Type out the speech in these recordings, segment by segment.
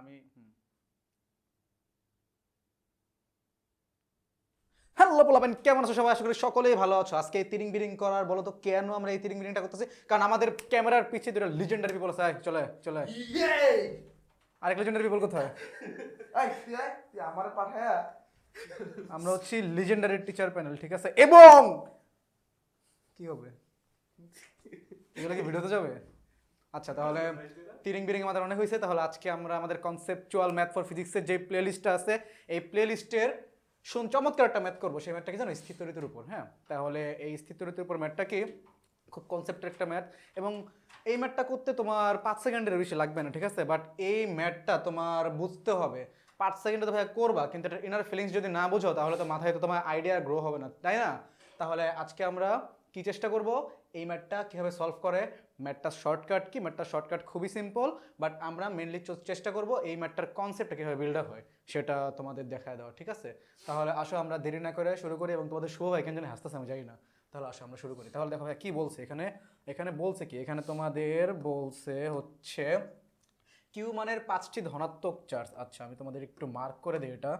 আমি হ্যালো পোলাবেন কেমন আছো সবাই? আশা করি সকলেই ভালো আছো। আজকে এই তিরিং বিরিং করার বলো তো কেন আমরা এই তিরিং বিরিংটা করতেছি? কারণ আমাদের ক্যামেরার পিছিয়ে দুটো লিজেন্ডারি পিপল আছে। চলে চলে। আরেক লিজেন্ডারি পিপল কোথায়? আমার পাঠায়া। আমরা হচ্ছি লিজেন্ডারি টিচার প্যানেল ঠিক আছে? এবং কি হবে? এগুলো কি ভিডিওতে যাবে? আচ্ছা তাহলে তিরিং বিরিং আমাদের অনেক হয়েছে, তাহলে আজকে আমরা আমাদের কনসেপচুয়াল ম্যাথ ফর ফিজিক্সের যে প্লে লিস্টটা আছে, এই প্লে লিস্টের শুন চমৎকার একটা ম্যাথ করব, সেই ম্যাথটা কি জানো স্থিতরিতের উপর হ্যাঁ? তাহলে এই স্থিতরিতের উপর ম্যাথটা কি খুব কনসেপ্টের একটা ম্যাথ এবং এই ম্যাথটা করতে তোমার পাঁচ সেকেন্ডের বেশি লাগবে না, ঠিক আছে? বাট এই ম্যাথটা তোমার বুঝতে হবে, পাঁচ সেকেন্ডে তো ভাই করবা, কিন্তু এটা ইনার ফিলিংস যদি না বুঝো, তাহলে তো মাথায় তো তোমার আইডিয়া গ্রো হবে না, তাই না? তাহলে আজকে আমরা কি চেষ্টা করব, এই ম্যাথটা কীভাবে সলভ করে ম্যাথটার শর্টকাট কি? ম্যাথটার শর্টকাট খুবই সিম্পল বাট আমরা মেনলি চেষ্টা করব এই ম্যাটটার কনসেপ্টটা কীভাবে বিল্ড আপ হয়, সেটা তোমাদের দেখায় দেওয়া, ঠিক আছে? তাহলে আসো আমরা দেরি না করে শুরু করি এবং তোমাদের শুভ ভাই কেন জানি হাসতেছে, আমি জানি না। তাহলে আসো আমরা শুরু করি। তাহলে দেখো ভাই কী বলছে এখানে? এখানে বলছে কি? এখানে তোমাদের বলছে হচ্ছে কিউ মানের পাঁচটি ধনাত্মক চার্জ আচ্ছা আমি তোমাদের একটু মার্ক করে দিই এটা,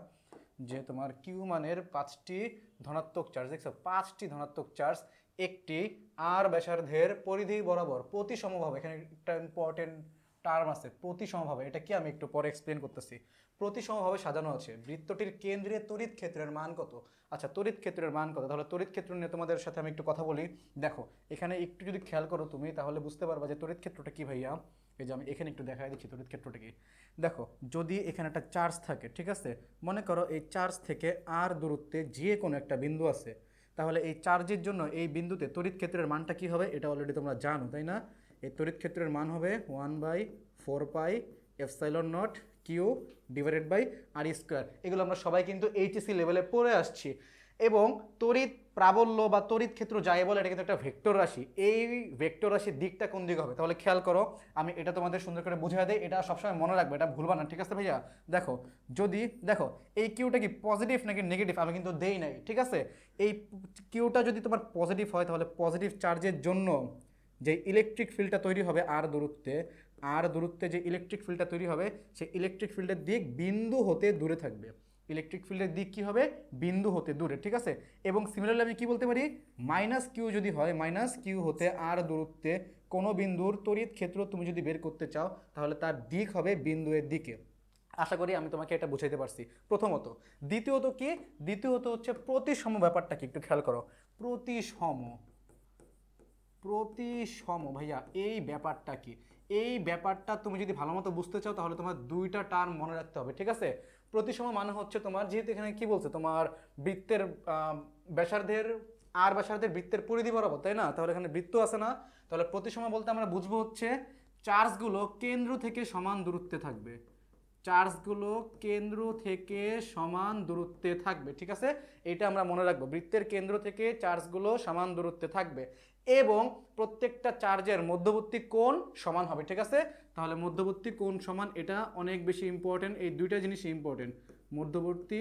যে তোমার কিউ মানের পাঁচটি ধনাত্মক চার্জ দেখছ? পাঁচটি ধনাত্মক চার্জ একটি আর ব্যাসার্ধের পরিধি বরাবর প্রতিসমভাবে এখানে একটা ইম্পর্টেন্ট টার্ম আছে প্রতিসমভাবে এটা কি আমি একটু পরে এক্সপ্লেন করতেছি। প্রতিসমভাবে সাজানো আছে, বৃত্তটির কেন্দ্রে তড়িৎ ক্ষেত্রের মান কত? আচ্ছা তড়িৎ ক্ষেত্রের মান কত? তাহলে তড়িৎ ক্ষেত্র নিয়ে তোমাদের সাথে আমি একটু কথা বলি। দেখো, এখানে একটু যদি খেয়াল করো তুমি, তাহলে বুঝতে পারবা যে তড়িৎ ক্ষেত্রটা কি ভাইয়া? এই যে আমি এখানে একটু দেখাই দিচ্ছি তড়িৎ ক্ষেত্রটা কি। দেখো, যদি এখানে একটা চার্জ থাকে, ঠিক আছে? মনে করো এই চার্জ থেকে আর দূরত্বে যে কোনো একটা বিন্দু আছে তাহলে এই চার্জের জন্য এই বিন্দুতে তড়িৎ ক্ষেত্রের মানটা কি হবে? এটা অলরেডি তোমরা জানো, তাই না? এই তড়িৎ ক্ষেত্রের মান হবে one by four pi epsilon naught q divided by r square এগুলো আমরা সবাই কিন্তু এইচএসি লেভেলে পড়ে আসছি। এবং তড়িৎ প্রাবল্য বা তড়িৎ ক্ষেত্র যাই বলে, এটা কিন্তু একটা ভেক্টর রাশি। এই ভেক্টর রাশির দিকটা কোন দিকে হবে? তাহলে খেয়াল করো, আমি এটা তোমাদের সুন্দর করে বুঝিয়ে দেয় এটা সবসময় মনে রাখবে, এটা ভুলবা না, ঠিক আছে ভাইয়া? দেখো, যদি, দেখো, এই কিউটা কি পজিটিভ নাকি নেগেটিভ আমি কিন্তু দেই নাই, ঠিক আছে? এই কিউটা যদি তোমার পজিটিভ হয়, তাহলে পজিটিভ চার্জের জন্য যে ইলেকট্রিক ফিল্ডটা তৈরি হবে আর দূরত্বে আর দূরত্বে যে ইলেকট্রিক ফিল্ডটা তৈরি হবে, সেই ইলেকট্রিক ফিল্ডের দিক বিন্দু হতে দূরে থাকবে। ইলেকট্রিক ফিল্ডের দিক কি হবে? বিন্দু হতে দূরে, ঠিক আছে? এবং সিমিলারলি আমি কি বলতে পারি? মাইনাস কিউ যদি হয় মাইনাস কিউ হতে আর দূরত্বে কোনো বিন্দুর তড়িৎ ক্ষেত্র তুমি যদি বের করতে চাও, তাহলে তার দিক হবে বিন্দুয়ের দিকে। আশা করি আমি তোমাকে এটা বুঝাইতে পারছি। প্রথমত, দ্বিতীয়ত কি? দ্বিতীয়ত হচ্ছে প্রতিসম ব্যাপারটা কি? একটু খেয়াল করো। প্রতিসম প্রতিসম ভাইয়া, এই ব্যাপারটা কি? এই ব্যাপারটা তুমি যদি ভালো মতো বুঝতে চাও, তাহলে তোমার দুইটা টার্ম মনে রাখতে হবে, ঠিক আছে? প্রতিসম মানে হচ্ছে তোমার, যেহেতু এখানে কি বলছে? তোমার বৃত্তের ব্যাসার্ধের, আর ব্যাসার্ধের বৃত্তের পরিধি বরাবর, তাই না? তাহলে এখানে বৃত্ত আছে না? তাহলে প্রতিসম বলতে আমরা বুঝব হচ্ছে চার্জগুলো কেন্দ্র থেকে সমান দূরত্বে থাকবে। চার্জগুলো কেন্দ্র থেকে সমান দূরত্বে থাকবে, ঠিক আছে? এটা আমরা মনে রাখব, বৃত্তের কেন্দ্র থেকে চার্জগুলো সমান দূরত্বে থাকবে এবং প্রত্যেকটা চার্জের মধ্যবর্তী কোণ সমান হবে, ঠিক আছে? তাহলে মধ্যবর্তী কোণ সমান, এটা অনেক বেশি ইম্পর্টেন্ট এই দুইটা জিনিস ইম্পর্টেন্ট মধ্যবর্তী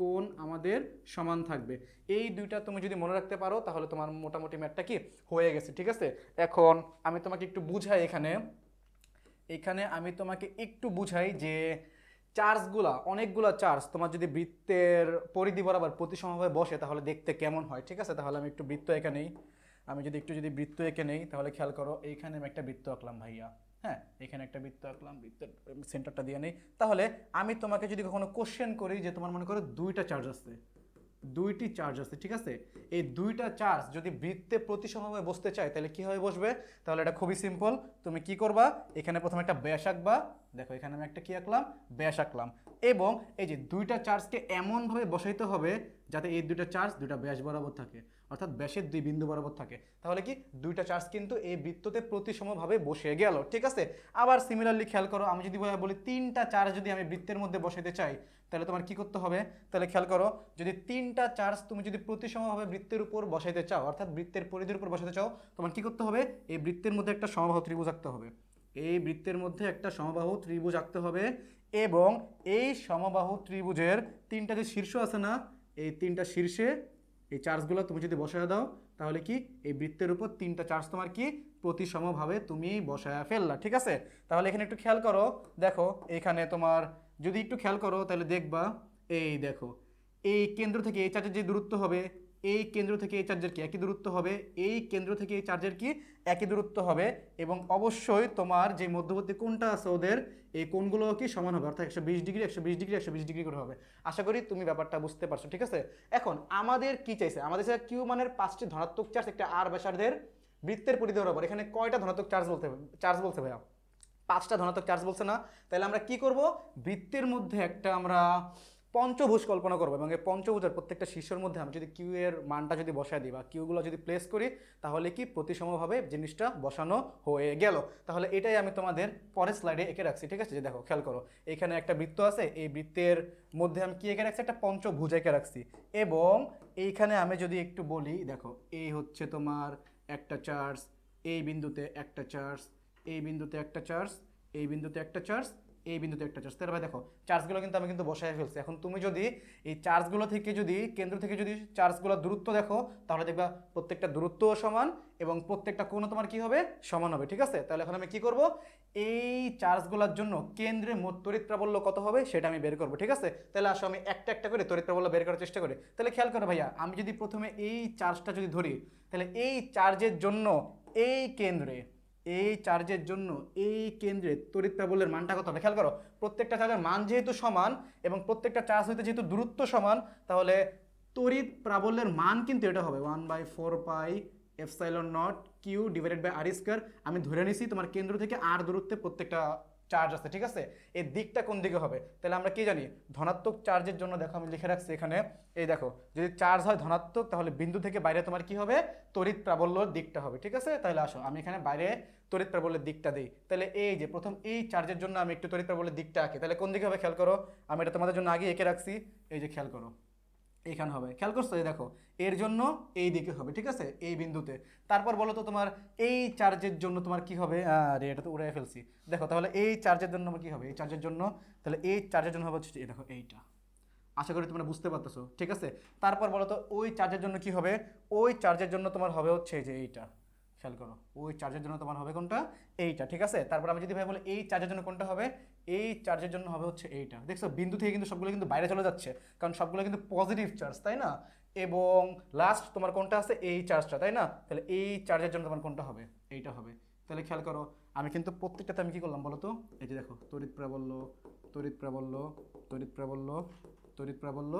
কোণ আমাদের সমান থাকবে। এই দুইটা তুমি যদি মনে রাখতে পারো, তাহলে তোমার মোটামুটি ম্যাথটা কি হয়ে গেছে, ঠিক আছে? এখন আমি তোমাকে একটু বুঝাই এখানে। এখানে আমি তোমাকে একটু বুঝাই যে চার্জগুলা, অনেকগুলা চার্জ তোমার যদি বৃত্তের পরিধি বরাবর প্রতিসমভাবে বসে, তাহলে দেখতে কেমন হয়, ঠিক আছে? তাহলে আমি একটু বৃত্ত এঁকে নেই। আমি যদি একটু যদি বৃত্ত এঁকে নেই, তাহলে খেয়াল করো এইখানে আমি একটা বৃত্ত আঁকলাম ভাইয়া। হ্যাঁ? এখানে একটা বৃত্ত আঁকলাম, বৃত্তের সেন্টারটা দিয়ে নেই। তাহলে আমি তোমাকে যদি কখনো কোশ্চেন করি যে তোমার মনে করো দুইটা চার্জ আছে দুইটি চার্জ আছে, ঠিক আছে? এই দুইটা চার্জ যদি বৃত্তে প্রতিসমভাবে বসতে চায়, তাহলে কীভাবে বসবে? তাহলে এটা খুবই সিম্পল তুমি কি করবা? এখানে প্রথমে একটা ব্যাস আঁকবা। দেখো, এখানে আমি একটা কি আঁকলাম? ব্যাস আঁকলাম। এবং এই যে দুইটা চার্জকে এমনভাবে বসাইতে হবে যাতে এই দুইটা চার্জ দুইটা ব্যাস বরাবর থাকে, অর্থাৎ ব্যাসের দুই বিন্দু বরাবর থাকে। তাহলে কি দুইটা চার্জ কিন্তু এই বৃত্ততে প্রতিসমভাবে বসে গেল, ঠিক আছে? আবার সিমিলারলি খেয়াল করো, আমি যদি বলি- তিনটা চার্জ যদি আমি বৃত্তের মধ্যে বসাইতে চাই, তাহলে তোমার কি করতে হবে? তাহলে খেয়াল করো, যদি তিনটা চার্জ তুমি যদি প্রতিসমভাবে বৃত্তের উপর বসাইতে চাও, অর্থাৎ বৃত্তের পরিধির উপর বসাতে চাও, তোমার কি করতে হবে? এই বৃত্তের মধ্যে একটা সমবাহ ত্রিভুজ আঁকতে হবে। এই বৃত্তের মধ্যে একটা সমবাহু ত্রিভুজ আঁকতে হবে এবং এই সমবাহু ত্রিভুজের তিনটা যে শীর্ষ আছে না এই তিনটা শীর্ষে এই চার্জগুলো তুমি যদি বসায় দাও, তাহলে কি এই বৃত্তের উপর তিনটা চার্জ তোমার কি প্রতিসমভাবে তুমি বসায় ফেললা, ঠিক আছে? তাহলে এখানে একটু খেয়াল করো, দেখো এখানে তোমার যদি একটু খেয়াল করো, তাহলে দেখবা, এই দেখো, এই কেন্দ্র থেকে এই চার্জের যে দূরত্ব হবে এই কেন্দ্র থেকে এই চার্জের কি একই দূরত্ব হবে? এই কেন্দ্র থেকে এই চার্জের কি একই দূরত্ব হবে? এবং অবশ্যই তোমার যে মধ্যবর্তী কোণটা আছে ওদের, এই কোণগুলো কি সমান হবে? অর্থাৎ একশো বিশ ডিগ্রি, একশো বিশ ডিগ্রি, একশো বিশ ডিগ্রি করে হবে। আশা করি তুমি ব্যাপারটা বুঝতে পারছ, ঠিক আছে? এখন আমাদের কি চাইছে? আমাদের চাইছে কিউ মানের পাঁচটি ধনাত্মক চার্জ, একটা আর ব্যাসার্ধের বৃত্তের পরিধি বরাবর। এখানে কয়টা ধনাত্মক চার্জ বলতে চার্জ বলতে ভাইয়া, পাঁচটা ধনাত্মক চার্জ বলছে না। তাহলে আমরা কি করব? বৃত্তের মধ্যে একটা আমরা পঞ্চভুজ কল্পনা করব এবং এই পঞ্চভুজের প্রত্যেকটা শীর্ষের মধ্যে আমি যদি কিউ এর মানটা যদি বসায় দিই বা কিউগুলো যদি প্লেস করি, তাহলে কি প্রতিসমভাবে জিনিসটা বসানো হয়ে গেল? তাহলে এটাই আমি তোমাদের পরের স্লাইডে এঁকে রাখছি, ঠিক আছে? যে দেখো, খেয়াল করো, এখানে একটা বৃত্ত আছে, এই বৃত্তের মধ্যে আমি কি এঁকে রাখছি? একটা পঞ্চভুজ এঁকে রাখছি এবং এইখানে আমি যদি একটু বলি, দেখো, এই হচ্ছে তোমার একটা চার্জ এই বিন্দুতে একটা চার্জ এই বিন্দুতে একটা চার্জ এই বিন্দুতে একটা চার্জ এই বিন্দুতে একটা চার্জ তাহলে ভাই দেখো চার্জগুলো কিন্তু আমি কিন্তু বসায় ফেলছি। এখন তুমি যদি এই চার্জগুলো থেকে যদি, কেন্দ্র থেকে যদি চার্জগুলো দূরত্ব দেখো, তাহলে দেখবা প্রত্যেকটা দূরত্বও সমান এবং প্রত্যেকটা কোণও তোমার কি হবে? সমান হবে, ঠিক আছে? তাহলে এখন আমি কি করব? এই চার্জগুলোর জন্য কেন্দ্রে মোট তড়িৎ প্রাবল্য কত হবে সেটা আমি বের করব, ঠিক আছে? তাহলে আসো আমি একটা একটা করে তড়িৎ প্রাবল্য বের করার চেষ্টা করি। তাহলে খেয়াল করো ভাইয়া, আমি যদি প্রথমে এই চার্জটা যদি ধরি, তাহলে এই চার্জের জন্য এই কেন্দ্রে এই চার্জের জন্য এই কেন্দ্রে তড়িৎ প্রাবল্যের মানটা কত হবে? খেয়াল করো, প্রত্যেকটা চার্জের মান যেহেতু সমান এবং প্রত্যেকটা চার্জ হইতে যেহেতু দূরত্ব সমান, তাহলে তড়িৎ প্রাবল্যের মান কিন্তু এটা হবে। One by four pi epsilon naught q divided by r square আমি ধরে নিছি তোমার কেন্দ্র থেকে আর দূরত্বে প্রত্যেকটা চার্জ আছে, ঠিক আছে? এই দিকটা কোন দিকে হবে? তাহলে আমরা কি জানি? ধনাত্মক চার্জের জন্য দেখো আমি লিখে রাখছি এখানে, এই দেখো, যদি চার্জ হয় ধনাত্মক, তাহলে বিন্দু থেকে বাইরে তোমার কি হবে? তড়িৎ প্রাবল্যর দিকটা হবে, ঠিক আছে? তাহলে আসো, আমি এখানে বাইরে তড়িৎ প্রাবল্যের দিকটা দিই। তাহলে এই যে প্রথম এই চার্জের জন্য আমি একটু তড়িৎ প্রাবল্যের দিকটা আঁকি, তাহলে কোন দিকে হবে? খেয়াল করো, আমি এটা তোমাদের জন্য আগে এঁকে রাখছি, এই যে খেয়াল করো। এইখানে হবে। খেয়াল করছ? এই দেখো, এর জন্য এই দিকে হবে, ঠিক আছে? এই বিন্দুতে। তারপর বলো তো তোমার, এই চার্জের জন্য তোমার কি হবে? আরে এটা তো উড়াই ফেলছি। দেখো, তাহলে এই চার্জের জন্য আমার কি হবে? এই চার্জের জন্য, তাহলে এই চার্জের জন্য হবে হচ্ছে এই দেখো, এইটা। আশা করি তোমরা বুঝতে পারতেছো, ঠিক আছে? তারপর বলো তো, ওই চার্জের জন্য কি হবে? ওই চার্জের জন্য তোমার হবে হচ্ছে যে এইটা। খেয়াল করো, ওই চার্জের জন্য তোমার হবে কোনটা? এইটা, ঠিক আছে? তারপর আমি যদি ভাই বলি, এই চার্জের জন্য কোনটা হবে? এই চার্জের জন্য হবে হচ্ছে এইটা। দেখছ, বিন্দু থেকে কিন্তু সবগুলো কিন্তু বাইরে চলে যাচ্ছে, কারণ সবগুলো কিন্তু পজিটিভ চার্জ তাই না? এবং লাস্ট তোমার কোনটা আছে? এই চার্জটা তাই না? তাহলে এই চার্জের জন্য তোমার কোনটা হবে? এইটা হবে। তাহলে খেয়াল করো, আমি কিন্তু প্রত্যেকটাতে আমি কি করলাম বলো তো? এই যে দেখো, তড়িৎ প্রাবল্য তড়িৎ প্রাবল্য তড়িৎ প্রাবল্য তড়িৎ প্রাবল্য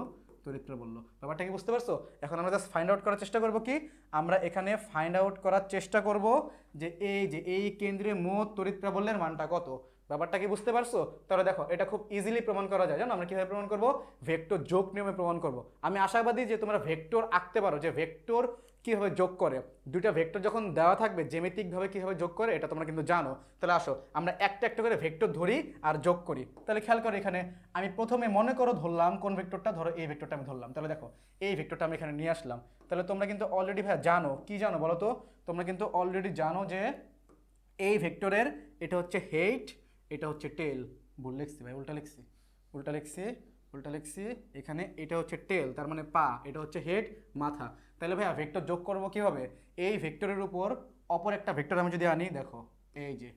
তড়িৎ বলল। ব্যাপারটা কি বুঝতে পারছ? এখন আমরা জাস্ট ফাইন্ড আউট করার চেষ্টা করব কি? আমরা এখানে ফাইন্ড আউট করার চেষ্টা করব যে এই যে এই কেন্দ্রে মোট তরিত্রাবল্যের মানটা কত। ব্যাপারটা কি বুঝতে পারছ? তাহলে দেখো, এটা খুব ইজিলি প্রমাণ করা যায়। জানো, আমরা কীভাবে প্রমাণ করব? ভেক্টর যোগ নিয়মে প্রমাণ করব। আমি আশাবাদী যে তোমরা ভেক্টর আঁকতে পারো, যে ভেক্টর কীভাবে যোগ করে? দুইটা ভেক্টর যখন দেওয়া থাকবে, জ্যামিতিকভাবে কীভাবে যোগ করে, এটা তোমরা কিন্তু জানো। তাহলে আসো, আমরা একটা একটা করে ভেক্টর ধরি আর যোগ করি। তাহলে খেয়াল করো এখানে, আমি প্রথমে মনে করো ধরলাম কোন ভেক্টরটা, ধরো এই ভেক্টরটা আমি ধরলাম। তাহলে দেখো, এই ভেক্টরটা আমি এখানে নিয়ে আসলাম। তাহলে তোমরা কিন্তু অলরেডি ভাই জানো, কি জানো বলো তো? তোমরা কিন্তু অলরেডি জানো যে এই ভেক্টরের, এটা হচ্ছে হেইট এটা হচ্ছে টেল ভুল লিখছি ভাই, উল্টা লিখছি। উল্টা লিখছি। উল্টা লিখছি, এখানে এটা হচ্ছে টেল তার মানে পা, এটা হচ্ছে হেড মাথা। তাহলে ভাইয়া ভেক্টর যোগ করব কীভাবে? এই ভেক্টরের উপর অপর একটা ভেক্টর আমি যদি আনি, দেখো, এই যে,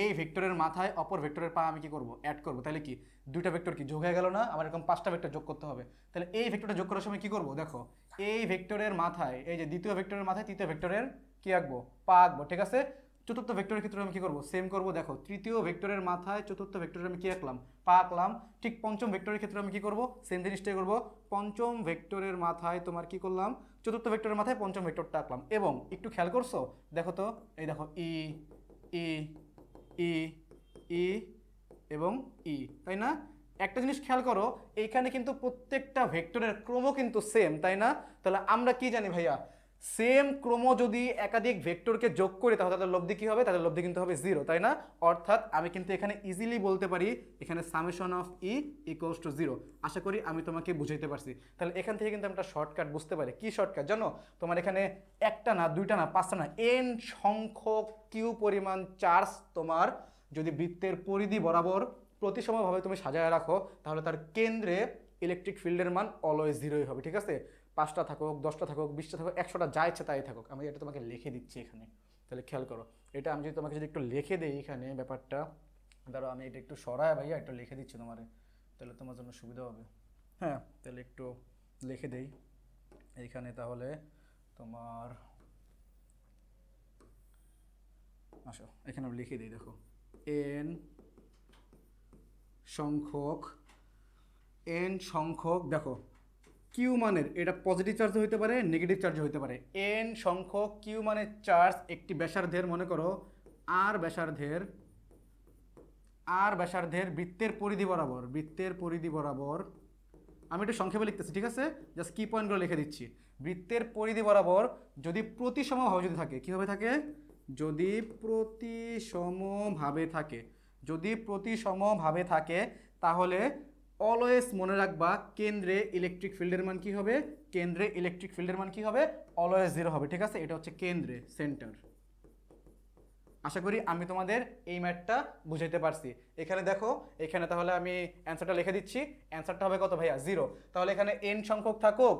এই ভেক্টরের মাথায় অপর ভেক্টরের পা আমি কি করব? অ্যাড করব। তাহলে কি? দুইটা ভেক্টর কি যোগ হয়ে গেল না? আবার এরকম পাঁচটা ভেক্টর যোগ করতে হবে। তাহলে এই ভেক্টরটা যোগ করার সময় কি করব? দেখো, এই ভেক্টরের মাথায়, এই যে দ্বিতীয় ভেক্টরের মাথায় তৃতীয় ভেক্টরের কি আঁকবো? পা আঁকবো, ঠিক আছে? চতুর্থ ভেক্টরের ক্ষেত্রে আমি কি করব? সেম করব, দেখো, তৃতীয় ভেক্টরের মাথায় চতুর্থ ভেক্টরে আমি কি আঁকলাম পা আঁকলাম ঠিক পঞ্চম ভেক্টরের ক্ষেত্রে আমি কি করব? সেম জিনিসটাই করব। পঞ্চম ভেক্টরের মাথায় তোমার কি করলাম? চতুর্থ ভেক্টরের মাথায় পঞ্চম ভেক্টরটা আঁকলাম। এবং একটু খেয়াল করছ? দেখো তো, এই দেখো, ই ই ই ই এবং ই, তাই না? একটা জিনিস খেয়াল করো, এইখানে কিন্তু প্রত্যেকটা ভেক্টরের ক্রম কিন্তু সেম তাই না? তাহলে আমরা কি জানি ভাইয়া? সেম ক্রম যদি একাধিক ভেক্টরকে যোগ করি, তাহলে তাদের লব্ধি কী হবে? তাদের লব্ধি কিন্তু হবে জিরো তাই না? অর্থাৎ আমি কিন্তু এখানে ইজিলি বলতে পারি, এখানে summation of E equals to zero আশা করি আমি তোমাকে বুঝাইতে পারছি। তাহলে এখান থেকে কিন্তু আমরা শর্টকাট বুঝতে পারি। কি শর্টকাট জানো? তোমার এখানে একটা না, দুইটা না, পাঁচটা না এন সংখ্যক কিউ পরিমাণ চার্জ তোমার যদি বৃত্তের পরিধি বরাবর প্রতিসমভাবে তুমি সাজায় রাখো, তাহলে তার কেন্দ্রে ইলেকট্রিক ফিল্ডের মান অলওয়েজ জিরোই হবে, ঠিক আছে? পাঁচটা থাকুক, দশটা থাকুক, বিশটা থাকুক, একশোটা যা ইচ্ছা তাই থাকুক। আমি এটা তোমাকে লিখে দিচ্ছি এখানে। তাহলে খেয়াল করো, এটা আমি যদি তোমাকে যদি একটু লিখে দিই এখানে ব্যাপারটা, ধরো আমি এটা একটু সরায় ভাইয়া, একটু লিখে দিচ্ছি তোমারে, তাহলে তোমার জন্য সুবিধা হবে। হ্যাঁ তাহলে একটু লিখে দেই। এইখানে তাহলে তোমার, আসো, এখানে লিখে দিই, দেখো। এন সংখ্যক এন সংখ্যক, দেখো কিউ মানের, এটা পজিটিভ চার্জ হতে পারে নেগেটিভ চার্জ হতে পারে। এন সংখ্যক কিউ মানের চার্জ একটি ব্যাসার্ধের, মনে করো আর ব্যাসার্ধের আর ব্যাসার্ধের বৃত্তের পরিধি বরাবর, বৃত্তের পরিধি বরাবর, আমি একটু সংক্ষেপে লিখতেছি, ঠিক আছে? জাস্ট কি পয়েন্টগুলো লিখে দিচ্ছি। বৃত্তের পরিধি বরাবর যদি প্রতিসমভাবে যদি থাকে, কীভাবে থাকে? যদি প্রতিসমভাবে থাকে। যদি প্রতিসমভাবে থাকে, তাহলে অলওয়েজ মনে রাখবা, কেন্দ্রে ইলেকট্রিক ফিল্ডের মান কি হবে? কেন্দ্রে ইলেকট্রিক ফিল্ডের মান কি হবে? অলওয়েজ জিরো হবে, ঠিক আছে? এটা হচ্ছে কেন্দ্রে সেন্টার আশা করি আমি তোমাদের এই ম্যাথটা বুঝাইতে পারছি। এখানে দেখো, এখানে তাহলে আমি অ্যান্সারটা লিখে দিচ্ছি। অ্যান্সারটা হবে কত ভাইয়া? জিরো তাহলে এখানে এন সংখ্যক থাকুক,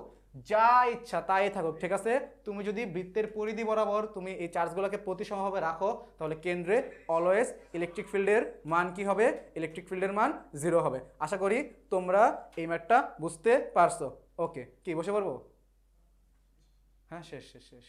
যা ইচ্ছা তাই থাকুক, ঠিক আছে? তুমি যদি বৃত্তের পরিধি বরাবর তুমি এই চার্জগুলোকে প্রতিসমভাবে রাখো, তাহলে কেন্দ্রে অলওয়েজ ইলেকট্রিক ফিল্ডের মান কি হবে? ইলেকট্রিক ফিল্ডের মান জিরো হবে। আশা করি তোমরা এই ম্যাথটা বুঝতে পারছ। ওকে কি, বসে পড়ব? হ্যাঁ শেষ শেষ শেষ।